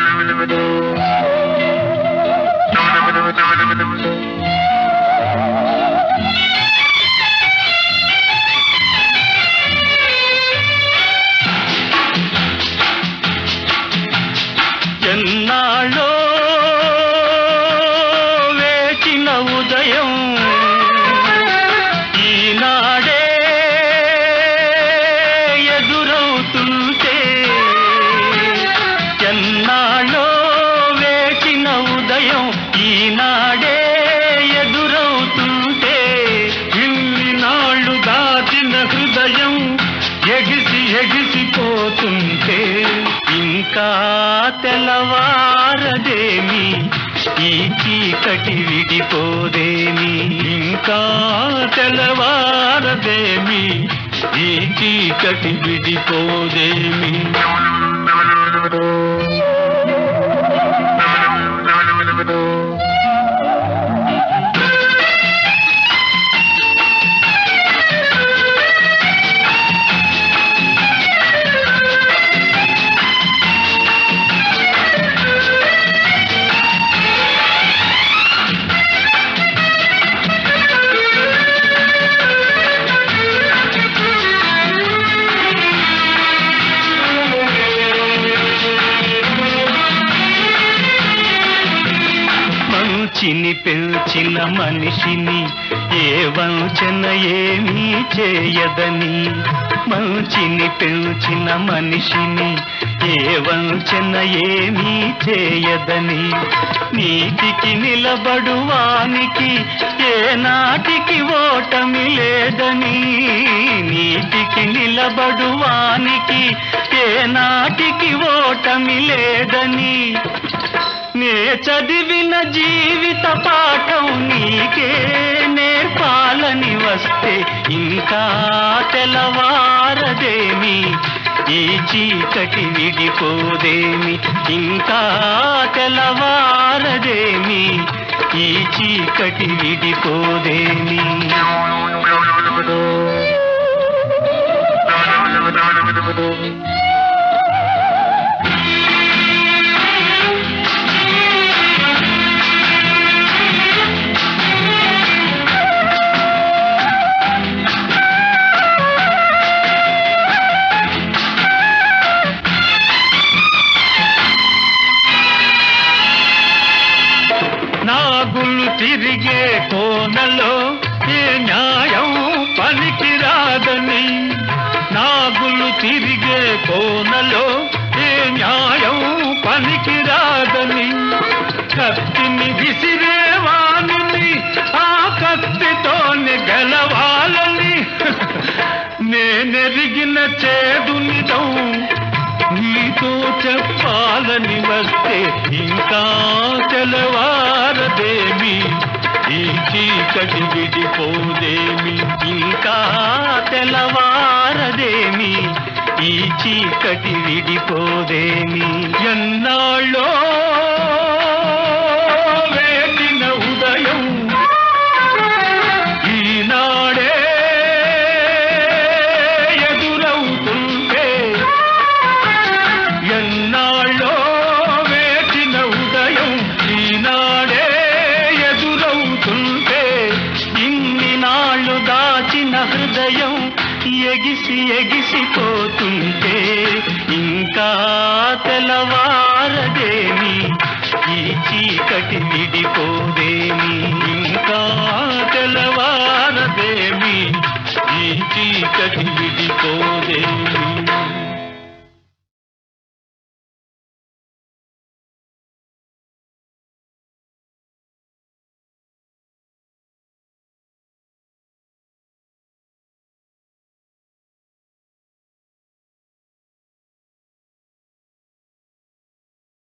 Thank you. ఈనాడే ఎదురవుతుంటే ఇన్ని నాళ్ళు దాచిన హృదయం ఎగిసి ఎగిసిపోతుంటే ఇంకా తెల్లవారదేమి? ఈ చీకటి విడిపోదేమి? ఇంకా తెల్లవారదేమి? ఈ చీకటి విడిపోదేమి? పెంచిన మనిషిని ఏ వంచన ఏమీ చేయదని. మంచిని పెంచిన మనిషిని ఏ వంచన ఏమీ చేయదని. నీతికి నిలబడువానికి ఏ నాటికి ఓటమి లేదని. నీటికి నిలబడువానికి ఏ నాటికి ఓటమి లేదని. నే చదివిన జీవిత పాఠం నీకే నేర్పాలని వస్తే ఇంకా తెలవారదేమి? ఈ చీకటి విడిపోదేమి? ఇంకా తెలవారదేమి? ఈ చీకటి విడిపోదేమి? Thank you. తిరిగే కోనలో ఏ న్యాయం పనికిరాదని. నాగులు తిరిగే కోనలో ఏ న్యాయం పనికిరాదని. కత్తిని విసిరేవాణిని ఆ కత్తితోని గెలవాలని. నేనెరిగిన చేదునిదం నీతో చెప్పాలని వస్తే ఇంకా తెలవారదేమి చీకటి విడిపోదేమి? ఇంకా తెలవారదేమి ఈ చీకటి విడిపోదేమి? ఎన్నాళ్ళో ఎగిసి ఎగిసిపోతుంటే ఇంకా తెలవారదేమి ఈ చీకటి విడిపోదేమి?